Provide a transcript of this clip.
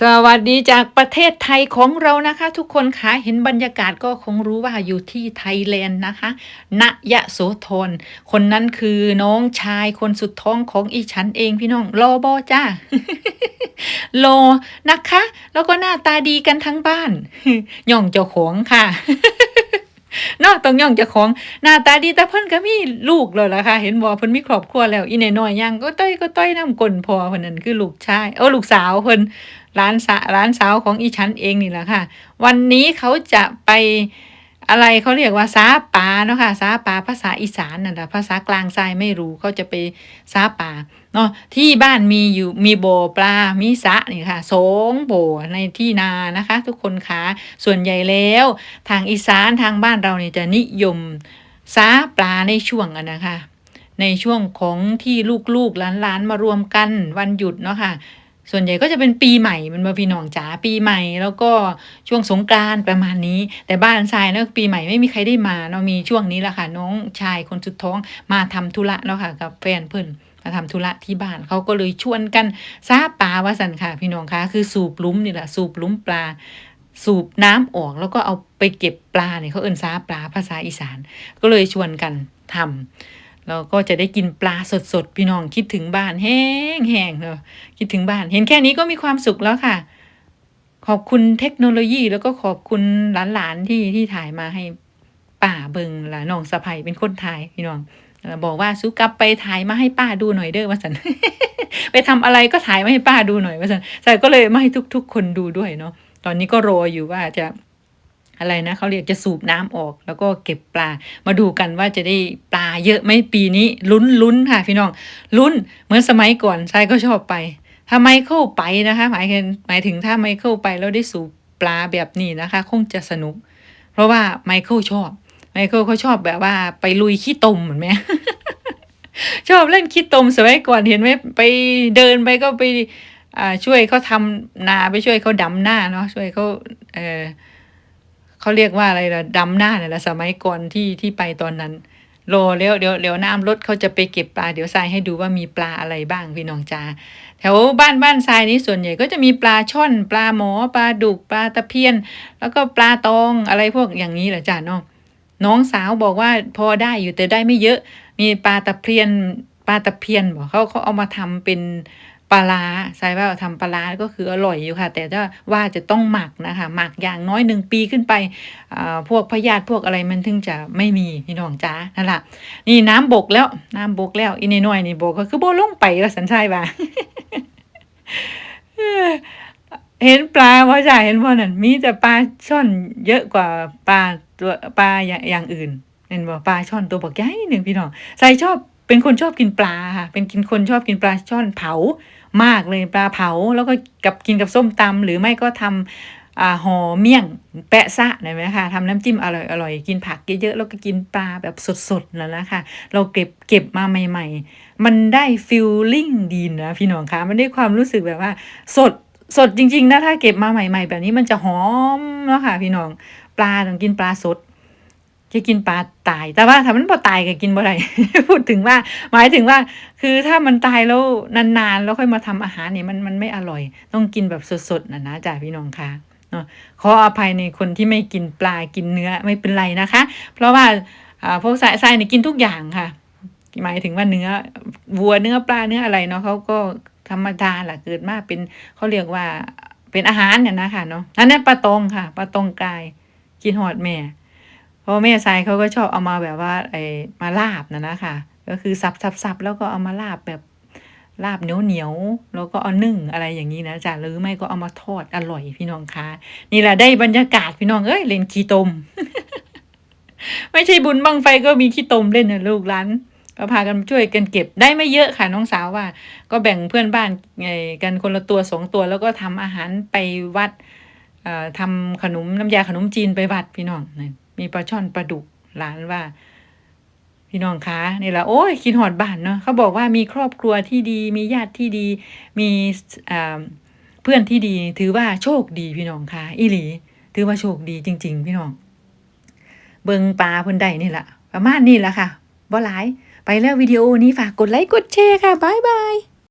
สวัสดีจากประเทศไทยของเรานะคะ ทุกคนคะเห็นบรรยากาศก็คงรู้ว่าอยู่ที่ไทยแลนด์นะคะณยะโสธรคนนั้นคือน้องชายคนสุดท้องของอีฉันเองพี่น้องรอบอจ้าโลนะคะ แล้วก็หน้าตาดีกันทั้งบ้านย่องเจ้าของค่ะ เนาะต้องย่องจะของหน้าตาดีแต่เพิ่นก็มีลูกแล้วล่ะค่ะ เห็นบ่เพิ่นมีครอบครัวแล้วอีน้อยๆยังก็ต้อยก็ต้อยน้ำกลนพอเพิ่นนั่นคือลูกชายเออลูกสาวเพิ่นร้านสาร้านสาวของอีฉันเองนี่แหละค่ะ วันนี้เขาจะไป อะไรเขาเรียกว่าซาป่าเนาะค่ะซาป่าภาษาอีสานน่ะนะภาษากลางทรายไม่รู้เขาจะไปซาป่าเนาะที่บ้านมีอยู่มีโบปลา มีสะนี่ค่ะสองบ่อในที่นานะคะ ทุกคนคะส่วนใหญ่แล้ว ทางอีสานทางบ้านเราเนี่ยจะนิยมซาปลาในช่วงอะนะคะในช่วงของที่ลูกๆหลานๆมารวมกันวันหยุดเนาะค่ะ ส่วนใหญ่ก็จะเป็นปีใหม่มันมาพี่น้องจ๋าปีใหม่ แล้วก็ช่วงสงกรานประมาณนี้ แต่บ้านทรายเนาะปีใหม่ไม่มีใครได้มาเนาะมีช่วงนี้แหละค่ะ น้องชายคนสุดท้องมาทำธุระเนาะค่ะ กับแฟนเพิ่อนมาทำธุระที่บ้านเขาก็เลยชวนกันซาปลาวาสันค่ะ พี่น้องคะคือสูบลุ้มนี่แหละสูบลุ้มปลา สูบน้ำออกแล้วก็เอาไปเก็บปลาเนี่ยเขาเอิ้นซาปลาภาษาอีสาน ก็เลยชวนกันทำ แล้วก็จะได้กินปลาสดๆพี่น้องคิดถึงบ้านแห้งๆเนาะคิดถึงบ้าน เห็นแค่นี้ก็มีความสุขแล้วค่ะ ขอบคุณเทคโนโลยีแล้วก็ขอบคุณหลานๆที่ที่ถ่ายมาให้ป้าเบิงละน้องสะพายเป็นคนถ่ายพี่น้องบอกว่าสุกลับไปถ่ายมาให้ป้าดูหน่อยเด้อว่าสันไปทำอะไรก็ถ่ายมาให้ป้าดูหน่อยว่าสันใส่ก็เลยมาให้ทุก ๆ คนดูด้วยเนาะตอนนี้ก็รออยู่ว่าจะ อะไรนะเขาเรียกจะสูบน้ำออก แล้วก็เก็บปลา มาดูกันว่าจะได้ปลาเยอะไหมปีนี้ลุ้นลุ้นค่ะพี่น้องลุ้นเหมือนสมัยก่อนชายก็ชอบไป ถ้าไมเคิลไปนะคะหมายถึงหมายถึงถ้าไมเคิลไปแล้วได้สูบปลาแบบนี้นะคะ คงจะสนุก เพราะว่าไมเคิลชอบไมเคิลเขาชอบแบบว่าไปลุยขี้ตมเหมือนไหมชอบเล่นขี้ตมสมัยก่อนเห็นไหมไปเดินไปก็ไปช่วยเขาทำนาไปช่วยเขาดำหน้าเนาะช่วยเขาเออ เขาเรียกว่าอะไรล่ะดำหน้าเนี่ยละสมัยก่อนที่ที่ไปตอนนั้นรอแล้วเดี๋ยวเดี๋ยวน้ำลดเขาจะไปเก็บปลาเดี๋ยวทรายให้ดูว่ามีปลาอะไรบ้างพี่น้องจ้าแถวบ้านบ้านทรายนี้ส่วนใหญ่ก็จะมีปลาช่อน ปลาหมอปลาดุกปลาตะเพียน แล้วก็ปลาตองอะไรพวกอย่างนี้แหละจ้าเนาะน้องสาวบอกว่าพอได้อยู่แต่ได้ไม่เยอะ มีปลาตะเพียนปลาตะเพียนบอกเขาเขาเอามาทำเป็น ปลาร้าใช่ว่าทำปลาร้าก็คืออร่อยอยู่ค่ะ แต่ถ้าว่าจะต้องหมักนะคะหมักอย่างน้อยหนึ่งปีขึ้นไปพวกพยาธิพวกอะไรมันถึงจะไม่มีพี่น้องจ้านั่นแหละนี่น้ำบกแล้วน้ำบกแล้วอีน้อยนี่บกก็คือโบลงไปแล้วสันชายว่าเห็นปลาว่าจ่าเห็นว่านั่นมีแต่ปลาช่อนเยอะกว่าปลาตัวปลาอย่างอื่นเห็นบ่ปลาช่อนตัวบักใหญ่หนึ่งพี่น้องใส่ชอบ เป็นคนชอบกินปลาค่ะ เป็นกินคนชอบกินปลาช่อนเผามากเลยปลาเผา แล้วก็กับกินกับส้มตำหรือไม่ก็ทำอ่าห่อเมี่ยงแปะซะเห็นไหมคะทำน้ำจิ้มอร่อยอร่อยกินผักเยอะๆแล้วก็กินปลาแบบสดๆนั่นะคะ เราเก็บเก็บมาใหม่ ๆ มันได้ฟิลลิ่งดีนะพี่น้องคะมันได้ความรู้สึกแบบว่าสดสดจริงๆนะถ้าเก็บมาใหม่ ๆ แบบนี้มันจะหอมเนาะค่ะพี่น้องปลาต้องกินปลาสด จะกินปลาตาย แต่ว่าถ้ามันพอตายก็กินบ่ได้พูดถึงว่า หมายถึงว่า คือถ้ามันตายแล้วนานๆ แล้วค่อยมาทำอาหารเนี่ยมันมันไม่อร่อย ต้องกินแบบสดๆนะนะจ้ะพี่น้องคะเนาะขออภัยในคนที่ไม่กินปลากินเนื้อไม่เป็นไรนะคะ เพราะว่าอ่าพวกสายทรายเนี่ยกินทุกอย่างค่ะ หมายถึงว่าเนื้อวัวเนื้อปลาเนื้ออะไรเนาะเขาก็ธรรมดาแหละเกิดมาเป็นเขาเรียกว่าเป็นอาหารเนี่ยนะคะเนาะอันนั้นปลาตองค่ะปลาตองกายกินหอดแม่ เพราะแม่ทรายเขาก็ชอบเอามาแบบว่าไอ้มาลาบนะนะคะก็คือสับสับสับแล้วก็เอามาลาบแบบลาบเหนียวเหนียวๆแล้วก็เอานึ่งอะไรอย่างนี้นะจ๊ะหรือไม่ก็เอามาทอดอร่อยพี่น้องคะนี่แหละได้บรรยากาศพี่น้องเอ้ยเล่นขี้ตม ไม่ใช่บุญบังไฟก็มีขี้ตมเล่นนะลูกร้านก็พากันช่วยกันเก็บได้ไม่เยอะค่ะน้องสาวว่า ก็แบ่งเพื่อนบ้านไงกันคนละตัวสองตัวแล้วก็ทำอาหารไปวัดเอ่อทำขนมน้ำยาขนมจีนไปวัดพี่น้องนั่น มีปลาช่อนปลาดุกร้านว่า พี่น้องคะนี่แหละโอ้ยคิดหอดบ้านเนาะเขาบอกว่ามีครอบครัวที่ดี มีญาติที่ดี มีเพื่อนที่ดี ถือว่าโชคดีพี่น้องคะอีหลี ถือว่าโชคดีจริง ๆ พี่น้อง เบิงปลาเพิ่นได้นี่แหละประมาณนี้แหละค่ะบ่หลาย ไปแล้ววิดีโอนี้ฝากกดไลค์กดแชร์ค่ะบ๊ายบาย